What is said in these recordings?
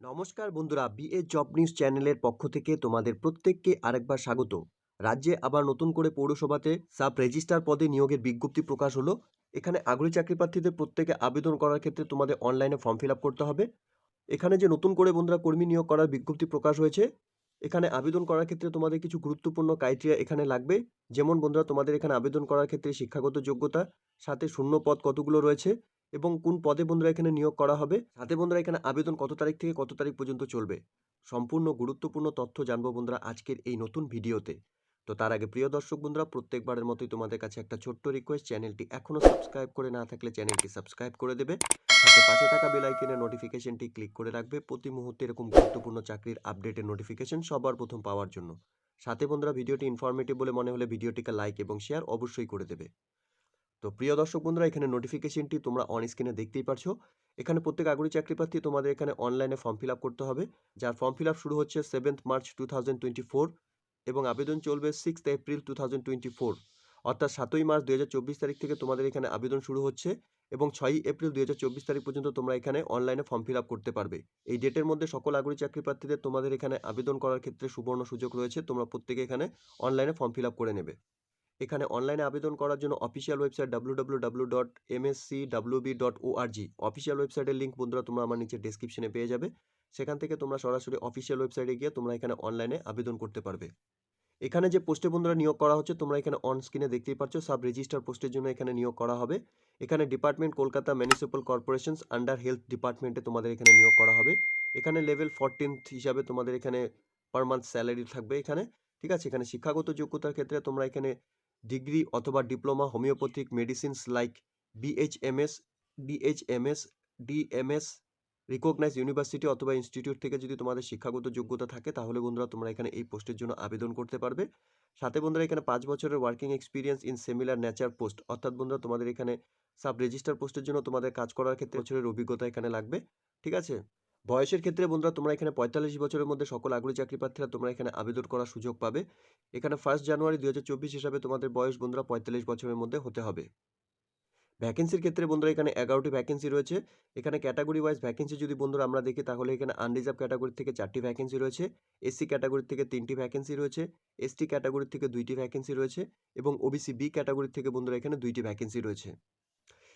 নমস্কার বন্ধুরা BA job news চ্যানেলের পক্ষ থেকে তোমাদের প্রত্যেককে আরেকবার স্বাগত। রাজ্যে আবার নতুন করে পৌরসভাতে সাব রেজিস্ট্রার পদে নিয়োগের বিজ্ঞপ্তি প্রকাশ হলো। এখানে আগ্রহী চাকরি প্রার্থীদের প্রত্যেকে আবেদন করার ক্ষেত্রে তোমাদের অনলাইনে ফর্ম ফিল করতে হবে। এখানে যে নতুন করে বন্ধুরা কর্মী নিয়োগ করার বিজ্ঞপ্তি প্রকাশ হয়েছে, এখানে আবেদন করার ক্ষেত্রে তোমাদের কিছু গুরুত্বপূর্ণ ক্রাইটেরিয়া এখানে লাগবে। যেমন বন্ধুরা, তোমাদের এখানে আবেদন করার ক্ষেত্রে শিক্ষাগত যোগ্যতা, সাথে শূন্য পদ কতগুলো রয়েছে এবং কোন পদে বন্ধুরা এখানে নিয়োগ করা হবে, সাথে বন্ধুরা এখানে আবেদন কত তারিখ থেকে কত তারিখ পর্যন্ত চলবে, সম্পূর্ণ গুরুত্বপূর্ণ তথ্য জানব বন্ধুরা আজকের এই নতুন ভিডিওতে। তো তার আগে প্রিয় দর্শক বন্ধুরা, প্রত্যেকবারের মতোই তোমাদের কাছে একটা ছোট্ট রিকোয়েস্ট চ্যানেলটি এখনও সাবস্ক্রাইব করে না থাকলে চ্যানেলটি সাবস্ক্রাইব করে দেবে। সাথে পাশে থাকা বেল আইকনের নোটিফিকেশনটি ক্লিক করে রাখবে, প্রতি মুহূর্তে এরকম গুরুত্বপূর্ণ চাকরির আপডেটের নোটিফিকেশন সবার প্রথম পাওয়ার জন্য। সাথে বন্ধুরা, ভিডিওটি ইনফরমেটিভ বলে মনে হলে ভিডিওটিকে লাইক এবং শেয়ার অবশ্যই করে দেবে। তো প্রিয় দর্শক বন্ধুরা, এখানে নোটিফিকেশনটি তোমরা অন স্ক্রিনে দেখতেই পারছ। এখানে প্রত্যেক আগ্রহী চাকরি প্রার্থী তোমাদের এখানে অনলাইনে ফর্ম ফিল করতে হবে। যার ফর্ম ফিল শুরু হচ্ছে সেভেন্থ মার্চ টু এবং আবেদন চলবে সিক্সথ এপ্রিল টু অর্থাৎ সাতই মার্চ দু হাজার চব্বিশ তারিখ থেকে তোমাদের এখানে আবেদন শুরু হচ্ছে এবং ছয়ই এপ্রিল দু হাজার চব্বিশ তারিখ পর্যন্ত তোমরা এখানে অনলাইনে ফর্ম ফিল করতে পারবে। এই ডেটের মধ্যে সকল আগ্রহী চাকরি প্রার্থীদের তোমাদের এখানে আবেদন করার ক্ষেত্রে সুবর্ণ সুযোগ রয়েছে। তোমরা প্রত্যেকে এখানে অনলাইনে ফর্ম ফিল করে নেবে। এখানে অনলাইনে আবেদন করার জন্য official website W W W dot MSC WB dot ORG official ওয়েবসাইটের লিঙ্ক বন্ধুরা তোমরা আমার নিচে ডেসক্রিপশনে পেয়ে যাবে। সেখান থেকে তোমরা সরাসরি অফিসিয়াল ওয়েবসাইটে গিয়ে তোমরা এখানে অনলাইনে আবেদন করতে পারবে। এখানে যে পোস্টে বন্ধুরা নিয়োগ করা হচ্ছে, তোমরা এখানে অন স্ক্রিনে দেখতেই পাচ্ছ সাব রেজিস্টার পোস্টের জন্য এখানে নিয়োগ করা হবে। এখানে department Kolkata municipal corporations under health ডিপার্টমেন্টে তোমাদের এখানে নিয়োগ করা হবে। এখানে লেভেল ফোরটিন্থ হিসাবে তোমাদের এখানে পার মান্থ স্যালারি থাকবে এখানে। ঠিক আছে? এখানে শিক্ষাগত যোগ্যতার ক্ষেত্রে তোমরা এখানে ডিগ্রি অথবা diploma homeopathic medicines like BHMS DHMS DMS, recognise university অথবা ইনস্টিটিউট থেকে যদি তোমাদের শিক্ষাগত যোগ্যতা থাকে, তাহলে বন্ধুরা তোমরা এখানে এই পোস্টের জন্য আবেদন করতে পারবে। সাথে বন্ধুরা এখানে পাঁচ বছরের working experience in similar nature post, অর্থাৎ বন্ধুরা তোমাদের এখানে সাব রেজিস্টার পোস্টের জন্য তোমাদের কাজ করার ক্ষেত্রে বছরের অভিজ্ঞতা এখানে লাগবে। ঠিক আছে? বয়সের ক্ষেত্রে বন্ধুরা, তোমরা এখানে পঁয়তাল্লিশ বছরের মধ্যে সকল আগ্রহী চাকরি প্রার্থীরা তোমরা এখানে আবেদন করার সুযোগ পাবে। এখানে ফার্স্ট জানুয়ারি দুই হাজার চব্বিশ হিসাবে তোমাদের বয়স বন্ধুরা পঁয়তাল্লিশ বছরের মধ্যে হতে হবে। ভ্যাকেন্সির ক্ষেত্রে বন্ধুরা, এখানে এগারোটি ভ্যাকেন্সি রয়েছে। এখানে ক্যাটাগরি ওয়াইজ ভ্যাকেন্সি যদি বন্ধুরা আমরা দেখি, তাহলে এখানে আনরিজার্ভ ক্যাটাগরি থেকে চারটি ভ্যাকেন্সি রয়েছে। এসসি ক্যাটাগরি থেকে তিনটি ভ্যাকেন্সি রয়েছে। এসটি ক্যাটাগরি থেকে দুইটি ভ্যাকেন্সি রয়েছে এবং ওবিসি বি ক্যাটাগরি থেকে বন্ধুরা এখানে দুইটি ভ্যাকেন্সি রয়েছে।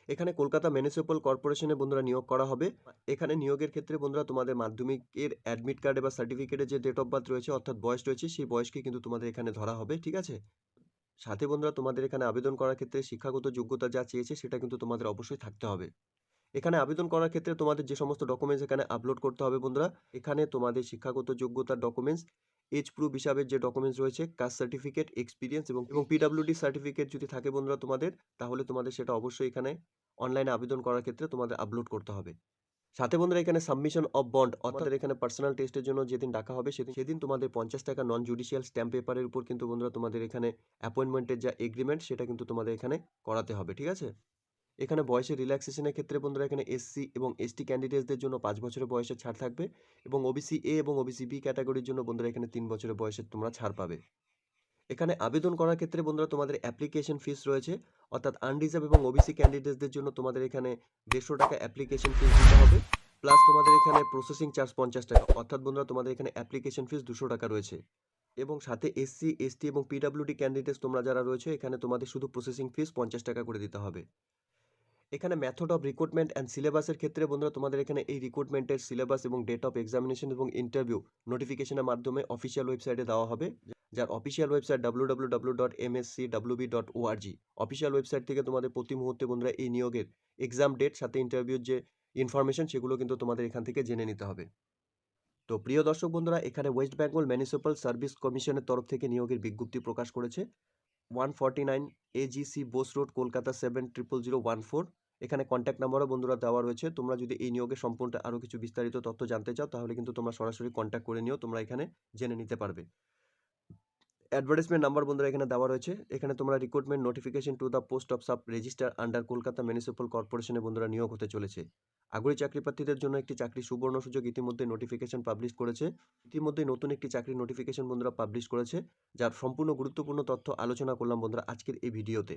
এখানে কলকাতা মিউনিসিপ্যাল কর্পোরেশনে বন্ধুরা নিয়োগ করা হবে। এখানে নিয়োগের ক্ষেত্রে বন্ধুরা তোমাদের মাধ্যমিকের অ্যাডমিট কার্ডে বা সার্টিফিকেটে যে ডেট অফ বার্থ রয়েছে, অর্থাৎ বয়স রয়েছে, সেই বয়সকে কিন্তু তোমাদের এখানে ধরা হবে, ঠিক আছে? সাথে বন্ধুরা তোমাদের এখানে আবেদন করার ক্ষেত্রে শিক্ষাগত যোগ্যতা যা চেয়েছে, সেটা কিন্তু তোমাদের অবশ্যই থাকতে হবে। এখানে আবেদন করার ক্ষেত্রে তোমাদের যে সমস্ত ডকুমেন্টস এখানে আপলোড করতে হবে বন্ধুরা, এখানে তোমাদের শিক্ষাগত যোগ্যতার ডকুমেন্টস এজ প্রুফ হিসাবে যে ডকুমেন্টস রয়েছে কাস্ট সার্টিফিকেট এক্সপিরিয়েন্স এবং এবং পিডাব্লিউডি সার্টিফিকেট যদি থাকে বন্ধুরা তোমাদের তাহলে তোমাদের সেটা অবশ্যই এখানে অনলাইনে আবেদন করার ক্ষেত্রে তোমাদের আপলোড করতে হবে। সাথে বন্ধুরা এখানে সাবমিশন অফ বন্ড অর্থাৎ এখানে পার্সোনাল টেস্টের জন্য যেদিন ডাকা হবে সেদিন সেদিন তোমাদের পঞ্চাশ টাকা নন জুডিশিয়াল স্ট্যাম্প পেপারের উপর কিন্তু বন্ধুরা তোমাদের এখানে অ্যাপয়েন্টমেন্টের যা এগ্রিমেন্ট সেটা কিন্তু তোমাদের এখানে করাতে হবে ঠিক আছে? এখানে বয়সের রিল্যাক্সেশনের ক্ষেত্রে বন্ধুরা এখানে এসসি এবং এসটি ক্যান্ডিডেটসদের জন্য পাঁচ বছরের বয়সের ছাড় থাকবে এবং ওবিসি এ এবং ওবিসি বি ক্যাটাগরির জন্য বন্ধুরা এখানে তিন বছরের বয়সের তোমরা ছাড় পাবে। এখানে আবেদন করার ক্ষেত্রে বন্ধুরা তোমাদের অ্যাপ্লিকেশন ফিস রয়েছে, অর্থাৎ আনরিজার্ভ এবং ওবিসি ক্যান্ডিডেটসদের জন্য তোমাদের এখানে দেড়শো টাকা অ্যাপ্লিকেশন ফিস দিতে হবে প্লাস তোমাদের এখানে প্রসেসিং চার্জ পঞ্চাশ টাকা, অর্থাৎ বন্ধুরা তোমাদের এখানে অ্যাপ্লিকেশন ফিস দুশো টাকা রয়েছে। এবং সাথে এসসি এসটি এবং পিডাব্লিউডি ক্যান্ডিডেটস তোমরা যারা রয়েছে, এখানে তোমাদের শুধু প্রসেসিং ফিস পঞ্চাশ টাকা করে দিতে হবে। এখানে মেথড অফ রিক্রুটমেন্ট অ্যান্ড সিলেবাসের ক্ষেত্রে বন্ধুরা তোমাদের এখানে এই রিক্রুটমেন্টের সিলেবাস এবং ডেট অফ এক্সামিনেশন এবং ইন্টারভিউ নোটিফিকেশনের মাধ্যমে অফিসিয়াল ওয়েবসাইটে দেওয়া হবে। যার official website W W W dot MSC WB dot ORG official website থেকে তোমাদের প্রতি মুহূর্তে বন্ধুরা এই নিয়োগের এক্সাম ডেট সাথে ইন্টারভিউর যে ইনফরমেশন সেগুলো কিন্তু তোমাদের এখান থেকে জেনে নিতে হবে। তো প্রিয় দর্শক বন্ধুরা, এখানে ওয়েস্ট বেঙ্গল মিউনিসিপ্যাল সার্ভিস কমিশনের তরফ থেকে নিয়োগের বিজ্ঞপ্তি প্রকাশ করেছে। One forty nine AGC Bose road Kolkata seven triple zero one four এখানে কন্ট্যাক্ট নাম্বারও বন্ধুরা দেওয়া রয়েছে। তোমরা যদি এই নিয়োগে সম্পূর্ণ আরও কিছু বিস্তারিত তথ্য জানতে চাও, তাহলে কিন্তু তোমরা সরাসরি কন্ট্যাক্ট করে নিও, তোমরা এখানে জেনে নিতে পারবে। অ্যাডভার্টাইজমেন্ট নাম্বার বন্ধুরা এখানে দেওয়া রয়েছে। এখানে তোমরা recruitment notification to the post of sub register under Kolkata municipal কর্পোরেশনে বন্ধুরা নিয়োগ হতে চলেছে। আগ্রহী চাকরি প্রার্থীদের জন্য একটি চাকরি সুবর্ণ সুযোগ ইতিমধ্যে নোটিফিকেশন পাবলিশ করেছে। ইতিমধ্যে নতুন একটি চাকরি নোটিফিকেশন বন্ধুরা পাবলিশ করেছে, যার সম্পূর্ণ গুরুত্বপূর্ণ তথ্য আলোচনা করলাম বন্ধুরা আজকের এই ভিডিওতে।